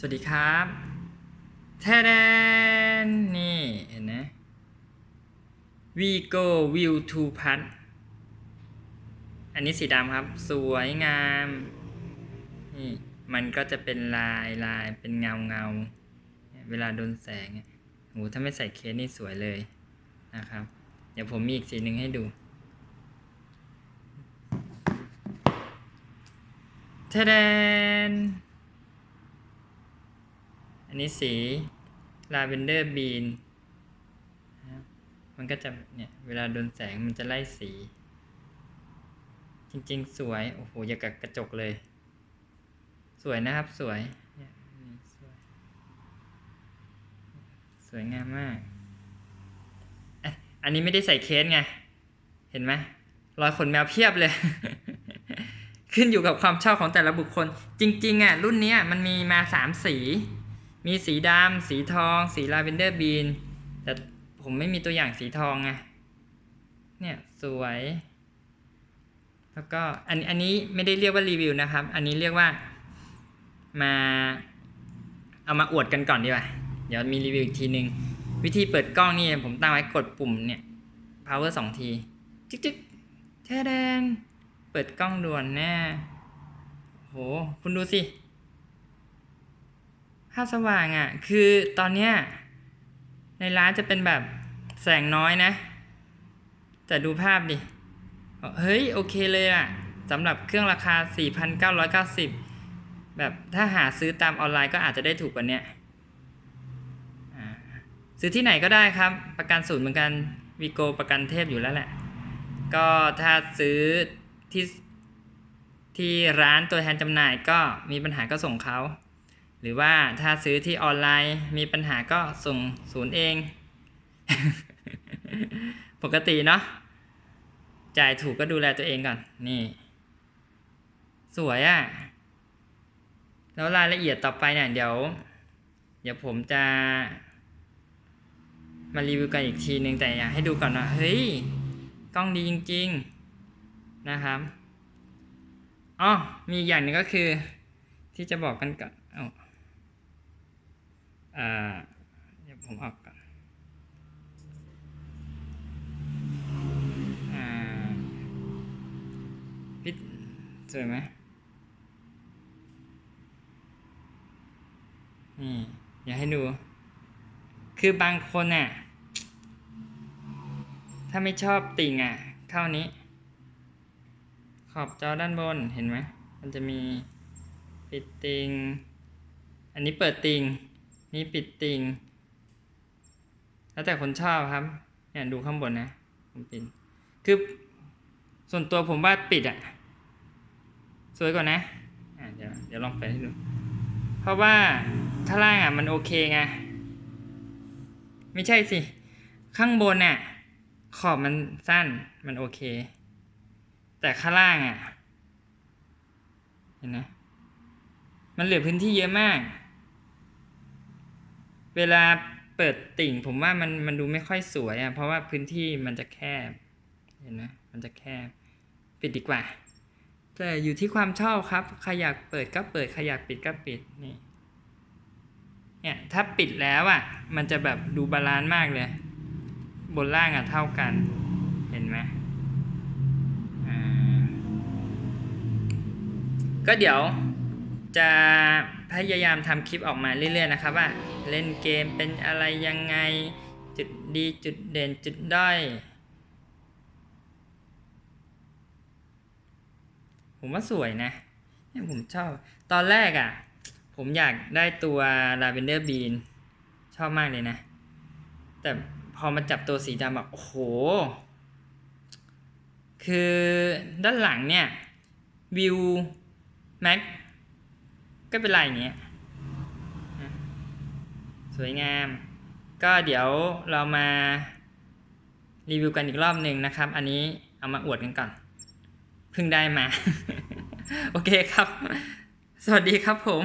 สวัสดีครับแทแดนนี่เห็นไหม Vigo View to Pad อันนี้สีดำครับ สวยงาม นี่มันก็จะเป็นลายลายเป็นเงาเงา เวลาโดนแสงโหถ้าไม่ใส่เคสนี่สวยเลยนะครับ เดี๋ยวผมมีอีกสีหนึ่งให้ดูแทแดน นี้สีลาเวนเดอร์บีนมันก็จะเนี่ยเวลาโดนแสงมันจะไล่สี จริงๆ สวย โอ้โหอย่ากับกระจกเลย สวยนะครับสวยเนี่ยสวยสวยงามมากเอ๊ะอันนี้ไม่ได้ใส่เคสไง เห็นไหมรอยขนแมวเพียบเลย ขึ้นอยู่กับความชอบของแต่ละบุคคล จริง ๆอะรุ่นนี้มันมีมาสามสี มีสีดำสีทอง สีลาเวนเดอร์บีน แต่ผมไม่มีตัวอย่างสีทองไงเนี่ยสวย แล้วก็อันอันนี้ไม่ได้เรียกว่ารีวิวนะครับ อันนี้เรียกว่ามาเอามาอวดกันก่อนดีกว่า เดี๋ยวมีรีวิวอีกทีนึง วิธีเปิดกล้องนี่ผมตั้งไว้กดปุ่มเนี่ย power สองที จึ๊กจึ๊กแท้แดนเปิดกล้องด่วนแน่โห คุณดูสิาพสว่างอะ่ะ คือตอนเนี้ยในร้านจะเป็นแบบแสงน้อยนะ แต่ดูภาพดิ เฮ้ย โอเคเลยอะ่ะสำหรับเครื่องราคา 4,990 แบบถ้าหาซื้อตามออนไลน์ก็อาจจะได้ถูกกว่านี้ซื้อที่ไหนก็ได้ครับ ประกันศูนย์เหมือนกันวีโกประกันเทพอยู่แล้วแหละ ก็ถ้าซื้อที่ที่ร้านตัวแทนจำหน่ายก็มีปัญหาก็ส่งเขา หรือว่าถ้าซื้อที่ออนไลน์มีปัญหาก็ส่งศูนย์เอง ปกติเนาะจ่ายถูกก็ดูแลตัวเองก่อน นี่ สวยอะ่ะ แล้วรายละเอียดต่อไปเนี่ย เดี๋ยว เดี๋ยวผมจะ มารีวิวกันอีกทีนึงแต่อยากให้ดูก่อนว่าเฮ้ย กล้องดีจริง ๆ นะครับอ๋อมีอย่างหนึ่งก็คือ ที่จะบอกกันก่อน อ่าเดี๋ยวผมออกก่อนอ่าพิดสวยไหมนี่อยากให้ดู คือบางคนน่ะ ถ้าไม่ชอบติ่งอะ เข้านี้ ขอบจอด้านบนเห็นไหม มันจะมีปิดติง อันนี้เปิดติง นี่ปิดติงแล้วแต่คนชอบครับเนี่ยดูข้างบนนะผมปิดคือส่วนตัวผมว่าปิดอะสวยกว่านะะเดี๋ยวเดี๋ยวลองเปิดให้ดูเพราะว่าข้างล่างอะมันโอเคไงไม่ใช่สิ ข้างบนน่ะขอบมันสั้นมันโอเค แต่ข้างล่างอะ เห็นไหมมันเหลือพื้นที่เยอะมาก เวลาเปิดติ่ง ผมว่ามันมันดูไม่ค่อยสวยอะเพราะว่าพื้นที่มันจะแคบ เห็นไหมมันจะแคบ ปิดดีกว่าแต่อยู่ที่ความชอบครับใครอยากเปิดก็เปิดใครอยากปิดก็ปิดนี่เนี่ยถ้าปิดแล้วอะ มันจะแบบดูบาลานซ์มากเลย บนล่างอะเท่ากัน เห็นไหมก็เดี๋ยวจะ พยายามทำคลิปออกมาเรื่อยๆนะครับว่าเล่นเกมเป็นอะไรยังไงจุดดีจุดเด่นจุดด้อยผมว่าสวยนะเนี่ยผมชอบตอนแรกอะ่ะ ผมอยากได้ตัว Lavender Bean ชอบมากเลยนะ แต่พอมาจับตัวสีดำแบบโอ้โห คือด้านหลังเนี่ย วิว แม็ก ก็เป็นลายอย่างเงี้ยสวยงาม ก็เดี๋ยวเรามารีวิวกันอีกรอบหนึ่งนะครับ อันนี้เอามาอวดกันก่อนเพิ่งได้มา โอเคครับ สวัสดีครับผม